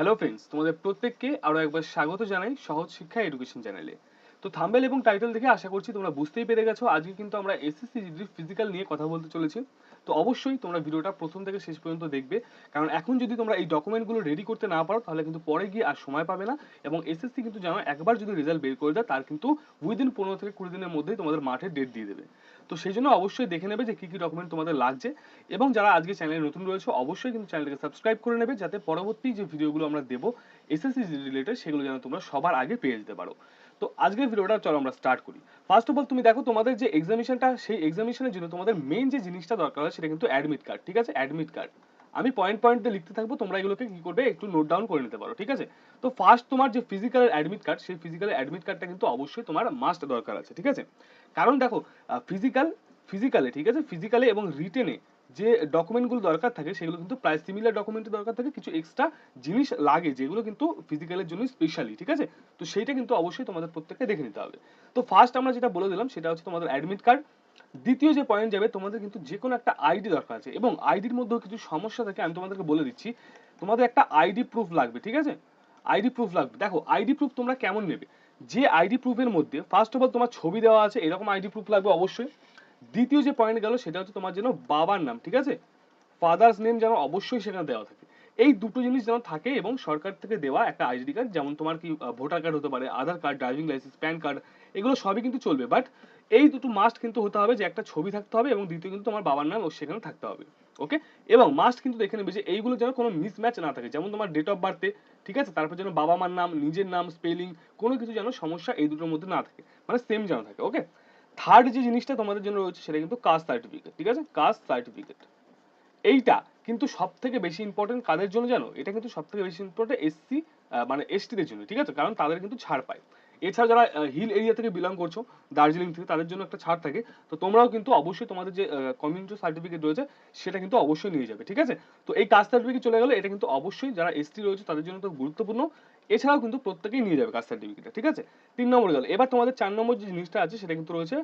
Hello friends তোমাদের প্রত্যেককে আরও একবার স্বাগত জানাই সহজ শিক্ষা এডুকেশন চ্যানেলে তো থাম্বেল এবং টাইটেল দেখে আশা করছি তোমরা বুঝতেই পেরে গেছো, আজকে কিন্তু আমরা এসএসসি জিডি ফিজিক্যাল নিয়ে কথা বলতে চলেছি। তো অবশ্যই তোমরা ভিডিওটা প্রথম থেকে শেষ পর্যন্ত দেখবে, কারণ এখন যদি তোমরা এই ডকুমেন্টগুলো রেডি করতে না পারো, তাহলে কিন্তু পরে গিয়ে আর সময় পাবে না। এবং এসএসসি কিন্তু জানো একবার যদি রেজাল্ট বের করে দেয়, তার কিন্তু উইদিন পনেরো থেকে কুড়ি দিনের মধ্যেই তোমাদের মাঠে ডেট দিয়ে দেবে। তো সেই জন্য অবশ্যই দেখে নেবে যে কি কি ডকুমেন্ট তোমাদের লাগছে। এবং যারা আজকে চ্যানেলে নতুন রয়েছে, অবশ্যই কিন্তু চ্যানেলটাকে সাবস্ক্রাইব করে নেবে, যাতে পরবর্তী যে ভিডিওগুলো আমরা দেবো এসএসসি রিলেটেড সেগুলো যেন তোমরা সবার আগে পেয়ে যেতে পারো। তো আজকের ভিডিওটা চলো আমরা স্টার্ট করি। ফার্স্ট অফ অল তুমি দেখো তোমাদের যে এক্সামিশনটা সেই এক্সামিশনের জন্য তোমাদের মেইন যে জিনিসটা দরকার হয়, সেটা কিন্তু অ্যাডমিট কার্ড ঠিক আছে? অ্যাডমিট কার্ড আমি পয়েন্ট পয়েন্ট দিয়ে লিখতে থাকব, তোমরা এগুলোকে কি করবে, একটু নোট ডাউন করে নিতে পারো, ঠিক আছে? তো ফার্স্ট তোমার যে ফিজিক্যাল অ্যাডমিট কার্ড সেই ফিজিক্যাল অ্যাডমিট কার্ডটা কিন্তু অবশ্যই তোমার মাস্ট দরকার আছে, ঠিক আছে? কারণ দেখো ফিজিক্যাল ফিজিক্যালে ঠিক আছে? ফিজিক্যালে এবং রিটেনে যে ডকুমেন্টগুলো দরকার থাকে, সেগুলো কিন্তু প্রায় সিমিলার ডকুমেন্টের দরকার থাকে, কিছু এক্সট্রা জিনিস লাগে, যেগুলো কিন্তু ফিজিক্যালের জন্য স্পেশালি ঠিক আছে? তো সেইটা কিন্তু অবশ্যই তোমাদের প্রত্যেককে দেখে নিতে হবে। তো ফার্স্ট আমরা যেটা বলে দিলাম, সেটা হচ্ছে তোমাদের অ্যাডমিট কার্ড দ্বিতীয় যে পয়েন্ট যাবে, তোমাদের কিন্তু যে কোনো একটা আইডি দরকার আছে। এবং আইডির মধ্যেও কিছু সমস্যা থাকে, আমি তোমাদেরকে বলে দিচ্ছি। তোমাদের একটা আইডি প্রুফ লাগবে, ঠিক আছে? আইডি প্রুফ লাগবে। দেখো আইডি প্রুফ তোমরা কেমন নেবে? যে আইডি প্রুফের মধ্যে ফার্স্ট অফ অল তোমার ছবি দেওয়া আছে, এরকম আইডি প্রুফ লাগবে অবশ্যই। দ্বিতীয় যে পয়েন্ট গেল, সেটা হচ্ছে তোমার যেন বাবার নাম, ঠিক আছে? ফাদার্স নেম যেন অবশ্যই সেখানে দেওয়া থাকে। এই দুটো জিনিস যেন থাকে এবং সরকার থেকে দেওয়া একটা আইডি কার্ড যেমন তোমার কি ভোটার কার্ড হতে পারে, Aadhaar card driving licence PAN card এগুলো সবই কিন্তু চলবে। বাট এই দুটো মাস্ট কিন্তু হতে হবে যে একটা ছবি থাকতে হবে এবং দ্বিতীয় কিন্তু তোমার বাবার নাম সেখানে থাকতে হবে। ওকে এবং মাস্ট কিন্তু দেখে নেবে যে এইগুলো যেন কোনো মিসম্যাচ না থাকে। যেমন তোমার ডেট অফ বার্থে ঠিক আছে? তারপর যেন বাবা মার নাম, নিজের নাম স্পেলিং কোনো কিছু যেন সমস্যা এই দুটোর মধ্যে না থাকে। মানে সেম যেন থাকে ওকে থার্ড যে জিনিসটা তোমাদের জন্য রয়েছে সেটা কিন্তু কাস্ট সার্টিফিকেট ঠিক আছে? কাস্ট সার্টিফিকেট এইটা কিন্তু সব থেকে বেশি ইম্পর্টেন্ট কাদের জন্য জানো? এটা কিন্তু সব থেকে বেশি ইম্পর্টেন্ট এসসি মানে এসটিদের জন্য, ঠিক আছে? কারণ তাদের কিন্তু ছাড় পায়। এছাড়া যারা হিল এরিয়া থেকে বিলং করছ, দার্জিলিং থেকে, তাদের জন্য একটা ছাড় থাকে। তো তোমরাও কিন্তু অবশ্যই তোমাদের যে কমিউনিটি সার্টিফিকেট রয়েছে, সেটা কিন্তু অবশ্যই নিয়ে যাবে, ঠিক আছে? তো এই কাস্ট সার্টিফিকেট চলে গেলে, এটা কিন্তু অবশ্যই যারা এসটি রয়েছে, তাদের জন্য তো গুরুত্বপূর্ণ। এছাড়াও কিন্তু প্রত্যেকেই নিয়ে যাবে কাস্ট সার্টিফিকেটটা ঠিক আছে? তিন নম্বর গেল। এবার তোমাদের চার নম্বর যে জিনিসটা আছে, সেটা কিন্তু রয়েছে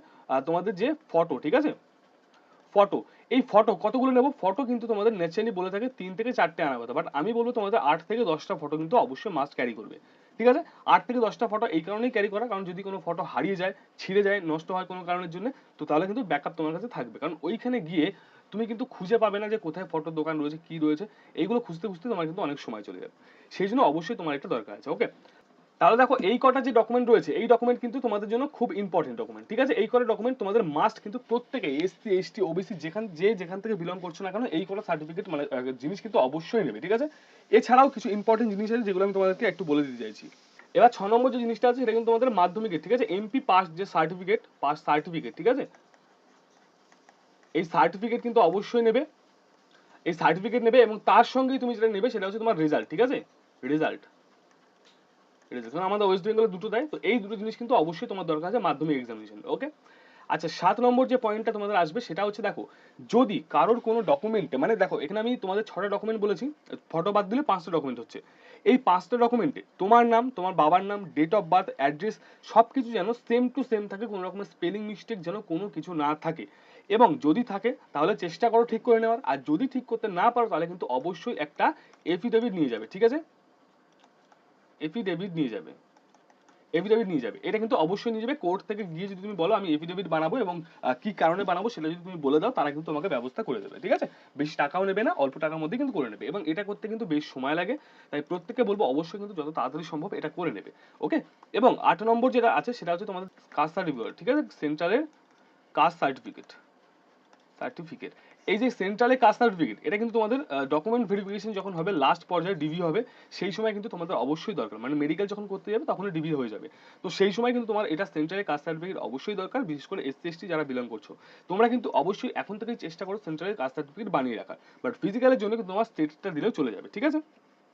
তোমাদের যে ফটো ঠিক আছে? ফটো এই ফটো কতগুলো নেব? ফটো কিন্তু তোমাদের ন্যাচারালি বলে থাকে, তিন থেকে চারটে আনা কথা বাট আমি বলব তোমাদের আট থেকে দশটা ফটো কিন্তু অবশ্যই মাস্ট ক্যারি করবে। ঠিক আছে? আট থেকে দশটা ফটো এই কারণেই ক্যারি করা, কারণ যদি কোনো ফটো হারিয়ে যায়, ছিঁড়ে যায়, নষ্ট হয় কোনো কারণের জন্য, তো তাহলে কিন্তু ব্যাকআপ তোমার কাছে থাকবে। কারণ ওইখানে গিয়ে তুমি কিন্তু খুঁজে পাবে না যে কোথায় ফটো দোকান রয়েছে, কি রয়েছে, এইগুলো খুঁজতে খুঁজতে তোমার কিন্তু অনেক সময় চলে যাবে। সেই জন্য অবশ্যই তোমার একটা দরকার আছে ওকে তাহলে দেখো এই কটা যে ডকুমেন্ট রয়েছে, এই ডকুমেন্ট কিন্তু তোমাদের জন্য খুব ইম্পর্টেন্ট ডকুমেন্ট ঠিক আছে? এই কটা ডকুমেন্ট তোমাদের মাস্ট কিন্তু প্রত্যেকে এসসি এসটি ওবিসি যেখান যে যেখান থেকে বিলং করছ না কেন, এই কটা সার্টিফিকেট মানে জিনিস কিন্তু অবশ্যই নেবে, ঠিক আছে? এছাড়াও কিছু ইম্পর্টেন্ট জিনিস আছে যেগুলো আমি তোমাদেরকে একটু বলে দিতে চাইছি। এবার ছ নম্বর যে জিনিসটা আছে, সেটা কিন্তু তোমাদের মাধ্যমিকের, ঠিক আছে? এমপি পাস যে সার্টিফিকেট পাস সার্টিফিকেট ঠিক আছে? এই সার্টিফিকেট কিন্তু অবশ্যই নেবে। এই সার্টিফিকেট নেবে এবং তার সঙ্গেই তুমি যেটা নেবে, সেটা হচ্ছে তোমার রেজাল্ট ঠিক আছে? রেজাল্ট রেজাল্ট আমাদের ওয়েস্ট বেঙ্গলে দুটো দেয়, তো এই দুটো জিনিস কিন্তু অবশ্যই তোমার দরকার আছে মাধ্যমিক এক্সামিনেশন ওকে আচ্ছা সাত নম্বর যে পয়েন্টটা তোমাদের আসবে সেটা হচ্ছে দেখো, যদি কারোর কোনো ডকুমেন্টে মানে দেখো, এখানে আমি তোমাদের ছটা ডকুমেন্ট বলেছি ফটো বাদ দিলে পাঁচটা ডকুমেন্ট হচ্ছে। এই পাঁচটা ডকুমেন্টে তোমার নাম, তোমার বাবার নাম ডেট অফ বার্থ অ্যাড্রেস সব কিছু যেন সেম টু সেম থাকে, কোনো রকমের স্পেলিং মিস্টেক যেন কোনো কিছু না থাকে। এবং যদি থাকে, তাহলে চেষ্টা করো ঠিক করে নেওয়ার, আর যদি ঠিক করতে না পারো, তাহলে কিন্তু অবশ্যই একটা এফিডেভিট নিয়ে যাবে, ঠিক আছে? এফিডেভিট নিয়ে যাবে। এফিডেভিট নিয়ে যাবে। এটা কিন্তু অবশ্যই নিয়ে যাবে। কোর্ট থেকে গিয়ে যদি তুমি বলো, আমি এফিডেভিট বানাবো এবং কি কারণে বানাবো সেটা যদি তুমি বলে দাও, তারা কিন্তু তোমাকে ব্যবস্থা করে দেবে। ঠিক আছে? বেশি টাকাও নেবে না, অল্প টাকার মধ্যে কিন্তু করে নেবে। এবং এটা করতে কিন্তু বেশ সময় লাগে। তাই প্রত্যেককে বলব, অবশ্যই কিন্তু যত তাড়াতাড়ি সম্ভব এটা করে নেবে। ওকে এবং আট নম্বর যেটা আছে, সেটা হচ্ছে তোমাদের কাস্ট সার্টিফিকেট। ঠিক আছে? সেন্ট্রালের কাস্ট সার্টিফিকেট। সার্টিফিকেট। এই যে সেন্ট্রালে কাস্ট সার্টিফিকেট এটা কিন্তু তোমাদের ডকুমেন্ট ভেরিফিকেশন যখন হবে লাস্ট পর্যায়ে ডিভি হবে, সেই সময় কিন্তু তোমাদের অবশ্যই দরকার। মানে মেডিকেল যখন করতে যাবে তখন ডিভি হয়ে যাবে। তো সেই সময় কিন্তু তোমার এটা সেন্ট্রালে কাস্ট সার্টিফিকেট অবশ্যই দরকার, বিশেষ করে এসসি এসটি যারা বিলং করছ। তোমরা কিন্তু অবশ্যই এখন থেকেই চেষ্টা করো সেন্ট্রালে কাস্ট সার্টিফিকেট বানিয়ে রাখার। বাট ফিজিক্যালের জন্য কিন্তু তোমার স্টেটটা দিলেও চলে যাবে, ঠিক আছে?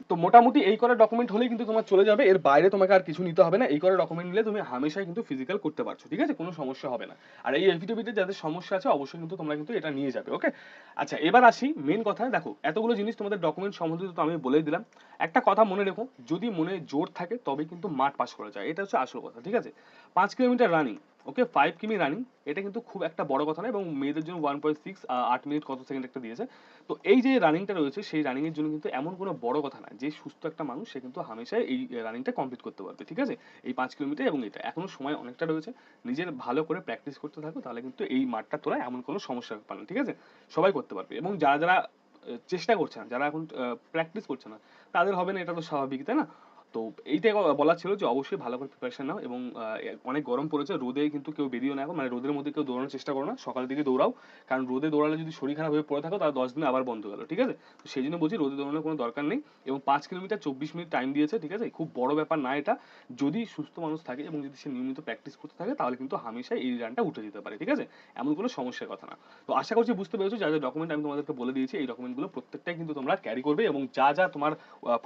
তো মোটামুটি এই করা ডকুমেন্ট হলেই কিন্তু তোমার চলে যাবে। এর বাইরে তোমাকে আর কিছু নিতে হবে না। এই করা ডকুমেন্ট নিলে তুমি হামেশাই কিন্তু ফিজিক্যাল করতে পারছ, ঠিক আছে? কোনো সমস্যা হবে না। আর এই এফিডেভিটের যাদের সমস্যা আছে, অবশ্যই কিন্তু তোমরা কিন্তু এটা নিয়ে যাবে ওকে আচ্ছা এবার আসি মেন কথা দেখো, এতগুলো জিনিস তোমাদের ডকুমেন্ট সম্বন্ধিত তো আমি বলে দিলাম। একটা কথা মনে রেখো, যদি মনে জোর থাকে তবে কিন্তু মাঠ পাস করা যায়। এটা হচ্ছে আসল কথা, ঠিক আছে? পাঁচ kilometre running okay five km running এটা কিন্তু খুব একটা বড় কথা না এবং মেয়েদের জন্য ওয়ান পয়েন্ট সিক্স আট মিনিট কত সেকেন্ড একটা দিয়েছে। তো এই যে রানিংটা রয়েছে, সেই রানিং এর জন্য কিন্তু এমন কোনো বড় কথা না যে সুস্থ একটা মানুষ সে কিন্তু হামেশাই এই রানিংটা কমপ্লিট করতে পারবে, ঠিক আছে? এই পাঁচ কিলোমিটার এবং এটা। এখনও সময় অনেকটা রয়েছে। নিজের ভালো করে প্র্যাকটিস করতে থাকো, তাহলে কিন্তু এই মাঠটা তোলা এমন কোনো সমস্যা পাবে না, ঠিক আছে? সবাই করতে পারবে এবং যারা যারা চেষ্টা করছে না, যারা এখন প্র্যাকটিস করছে না, তাদের হবে না, এটা তো স্বাভাবিক, তাই না? তো এইটাই বলার ছিল যে অবশ্যই ভালো করে প্রিপারেশন নাও এবং অনেক গরম পড়েছে, রোদে কিন্তু কেউ বেরিয়েও না এখন। মানে রোদের মধ্যে কেউ দৌড়ানোর চেষ্টা করো না, সকালের দিকে দৌড়াও। কারণ রোদে দৌড়ালে যদি শরীর খারাপ হয়ে পড়ে থাকো, তাহলে দশ দিন আবার বন্ধ গেল, ঠিক আছে? তো সেই জন্য বলছি রোদে দৌড়ানোর কোনো দরকার নেই এবং পাঁচ কিলোমিটার চব্বিশ মিনিট টাইম দিয়েছে, ঠিক আছে? খুব বড় ব্যাপার না এটা। যদি সুস্থ মানুষ থাকে এবং যদি সে নিয়মিত প্র্যাকটিস করতে থাকে, তাহলে কিন্তু হামেশাই এই রানটা উঠে যেতে পারে, ঠিক আছে? এমন কোনো সমস্যার কথা না। তো আশা করছি বুঝতে পেরেছ, যা যা ডকুমেন্ট আমি তোমাদেরকে বলে দিয়েছি, এই ডকুমেন্টগুলো প্রত্যেকটাই কিন্তু তোমরা ক্যারি করবে এবং যা যা তোমার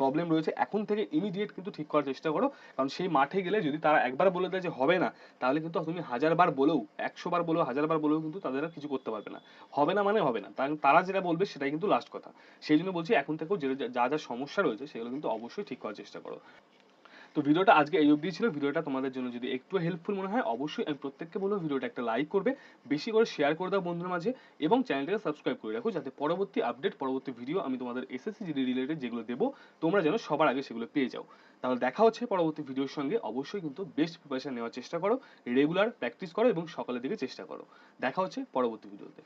প্রবলেম রয়েছে, এখন থেকে ইমিডিয়েট কিন্তু ঠিক করার চেষ্টা করো। কারণ সেই মাঠে গেলে যদি তারা একবার বলে দেয় যে হবে না, তাহলে কিন্তু তুমি হাজার বার বলেও একশো বার বলেও হাজার বার বলেও কিন্তু তাদের আর কিছু করতে পারবে না। হবে না মানে হবে না। কারণ তারা যেটা বলবে সেটাই কিন্তু লাস্ট কথা। সেই জন্য বলছি এখন থেকেও যে যা যা সমস্যা রয়েছে, সেগুলো কিন্তু অবশ্যই ঠিক করার চেষ্টা করো। তো ভিডিওটা আজকে এই অবধি ছিল। ভিডিওটা তোমাদের জন্য যদি একটু হেল্পফুল মনে হয়, অবশ্যই আমি প্রত্যেককে বলব ভিডিওটা একটা লাইক করবে, বেশি করে শেয়ার করে দাও বন্ধুদের মাঝে এবং চ্যানেলটাকে সাবস্ক্রাইব করে রাখো যাতে পরবর্তী আপডেট পরবর্তী ভিডিও আমি তোমাদের এসএসসি জিডি রিলেটেড যেগুলো দেবো, তোমরা যেন সবার আগে সেগুলো পেয়ে যাও। তাহলে দেখা হচ্ছে পরবর্তী ভিডিওর সঙ্গে। অবশ্যই কিন্তু বেস্ট প্রিপারেশন নেওয়ার চেষ্টা করো রেগুলার প্র্যাকটিস করো এবং সকালের দিকে চেষ্টা করো। দেখা হচ্ছে পরবর্তী ভিডিওতে